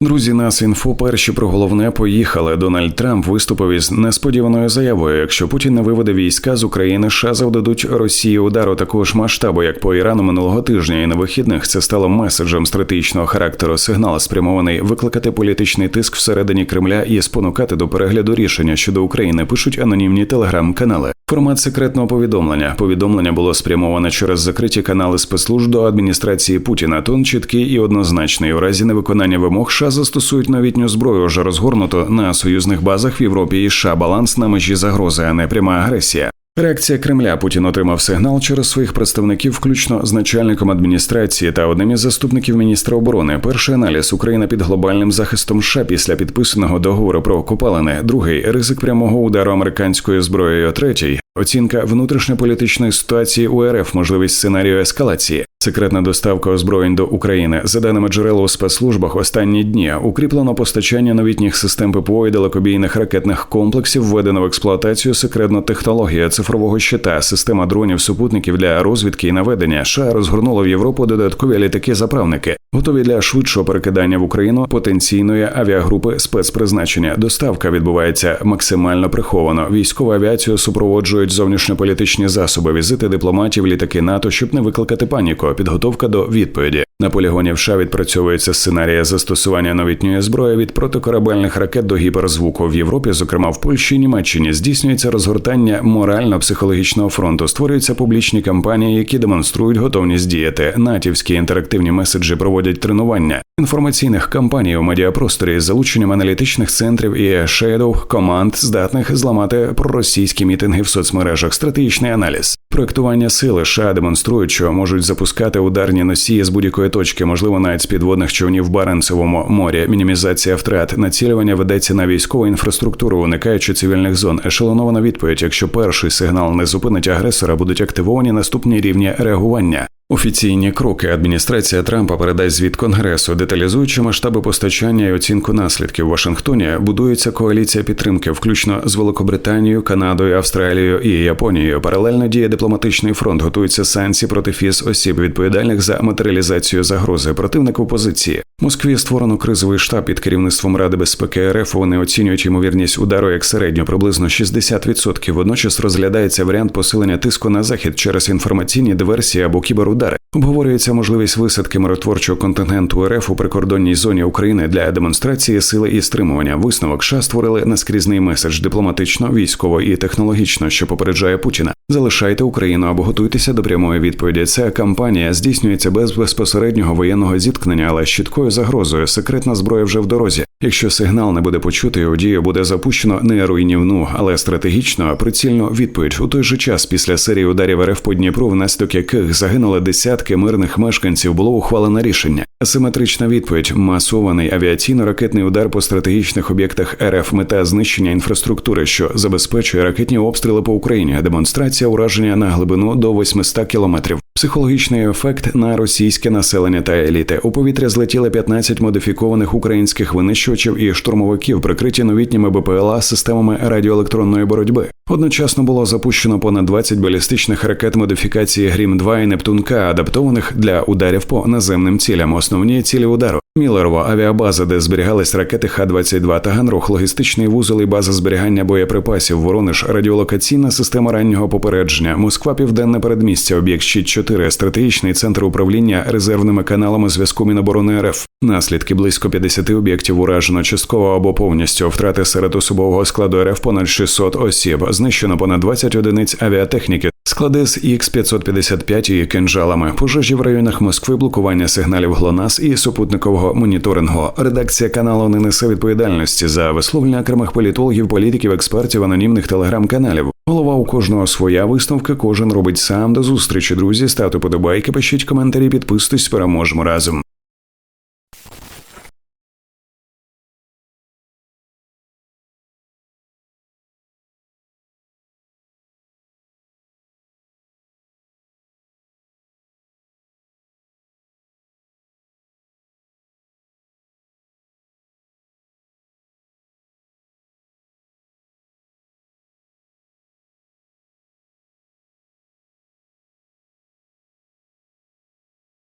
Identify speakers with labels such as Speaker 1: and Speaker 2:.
Speaker 1: Друзі, нас інфо перші про головне поїхали. Дональд Трамп виступив із несподіваною заявою. Якщо Путін не виведе війська з України, США завдадуть Росії удару такого ж масштабу, як по Ірану минулого тижня, і на вихідних це стало меседжем стратегічного характеру. Сигнал спрямований викликати політичний тиск всередині Кремля і спонукати до перегляду рішення щодо України. Пишуть анонімні телеграм-канали. Формат секретного повідомлення. Повідомлення було спрямоване через закриті канали спецслужб до адміністрації Путіна. Тон чіткий і однозначний. У разі невиконання вимог США застосують новітню зброю, вже розгорнуто на союзних базах в Європі і США. Баланс на межі загрози, а не пряма агресія. Реакція Кремля Путін отримав сигнал через своїх представників, включно з начальником адміністрації та одним із заступників міністра оборони. Перший аналіз Україна під глобальним захистом США після підписаного договору про купалини. Другий ризик прямого удару американською зброєю. Третій оцінка внутрішньополітичної ситуації у РФ, можливість сценарію ескалації. Секретна доставка озброєнь до України за даними джерел у спецслужбах останні дні укріплено постачання новітніх систем ППО і далекобійних ракетних комплексів, введено в експлуатацію секретна технологія цифрового щита, система дронів супутників для розвідки і наведення. США розгорнула в Європу додаткові літаки-заправники, готові для швидшого перекидання в Україну потенційної авіагрупи спецпризначення. Доставка відбувається максимально приховано. Військову авіацію супроводжують зовнішньополітичні засоби, візити дипломатів, літаки НАТО, щоб не викликати паніку. Підготовка до відповіді на полігоні в США відпрацьовується сценарія застосування новітньої зброї від протикорабельних ракет до гіперзвуку в Європі, зокрема в Польщі і Німеччині, здійснюється розгортання морально-психологічного фронту. Створюються публічні кампанії, які демонструють готовність діяти. Натівські інтерактивні меседжі проводять тренування інформаційних кампаній у медіапросторі з залученням аналітичних центрів і shadow команд, здатних зламати проросійські мітинги в соцмережах. Стратегічний аналіз. Проектування сили США демонструють, що можуть запускати ударні носії з будь-якої точки, можливо, навіть з підводних човнів в Баренцевому морі. Мінімізація втрат, націлювання ведеться на військову інфраструктуру, уникаючи цивільних зон. Ешелонована відповідь. Якщо перший сигнал не зупинить агресора, будуть активовані наступні рівні реагування. Офіційні кроки адміністрація Трампа передасть звіт Конгресу, деталізуючи масштаби постачання і оцінку наслідків в Вашингтоні, будується коаліція підтримки, включно з Великобританією, Канадою, Австралією і Японією. Паралельно діє дипломатичний фронт, готуються санкції проти фіз осіб, відповідальних за матеріалізацію загрози. Противник опозиції Москві створено кризовий штаб під керівництвом Ради безпеки РФ. Вони оцінюють ймовірність удару як середньо приблизно 60%. Водночас розглядається варіант посилення тиску на захід через інформаційні диверсії або кіберудари. Обговорюється можливість висадки миротворчого контингенту РФ у прикордонній зоні України для демонстрації сили і стримування. Висновок США створили наскрізний меседж дипломатично, військово і технологічно, що попереджає Путіна. Залишайте Україну або готуйтеся до прямої відповіді. Ця кампанія здійснюється без безпосереднього воєнного зіткнення, але з чіткою загрозою. Секретна зброя вже в дорозі. Якщо сигнал не буде почутий, у дію буде запущено не руйнівну, але стратегічно, прицільну відповідь у той же час після серії ударів РФ по Дніпру, внаслідок яких загинули десятки мирних мешканців, було ухвалено рішення. Асиметрична відповідь, масований авіаційно-ракетний удар по стратегічних об'єктах РФ, мета знищення інфраструктури, що забезпечує ракетні обстріли по Україні, демонстрація ураження на глибину до 800 кілометрів. Психологічний ефект на російське населення та еліти у повітря злетіли 15 модифікованих українських винищувачів і штурмовиків, прикриті новітніми БПЛА системами радіоелектронної боротьби. Одночасно було запущено понад 20 балістичних ракет модифікації Грім 2 і Нептун-К, адаптованих для ударів по наземним цілям. Основні цілі удару Мілерова авіабаза, де зберігались ракети Х-22 Таганрог, логістичний вузол і база зберігання боєприпасів, Воронеж, радіолокаційна система раннього попередження, Москва, південне передмістя, об'єкт щит 4 стратегічний центр управління резервними каналами зв'язку Міноборони РФ. Наслідки близько 50 об'єктів уражено частково або повністю втрати серед особового складу РФ понад 600 осіб. Знищено понад 20 одиниць авіатехніки. Склади з Х-555 і кинжалами, пожежі в районах Москви, блокування сигналів ГЛОНАСС і супутникового моніторингу. Редакція каналу не несе відповідальності за висловлення окремих політологів, політиків, експертів, анонімних телеграм-каналів. Голова у кожного своя висновка, кожен робить сам до зустрічі. Друзі, ставте подобайки, пишіть коментарі, підписуйтесь, переможемо разом.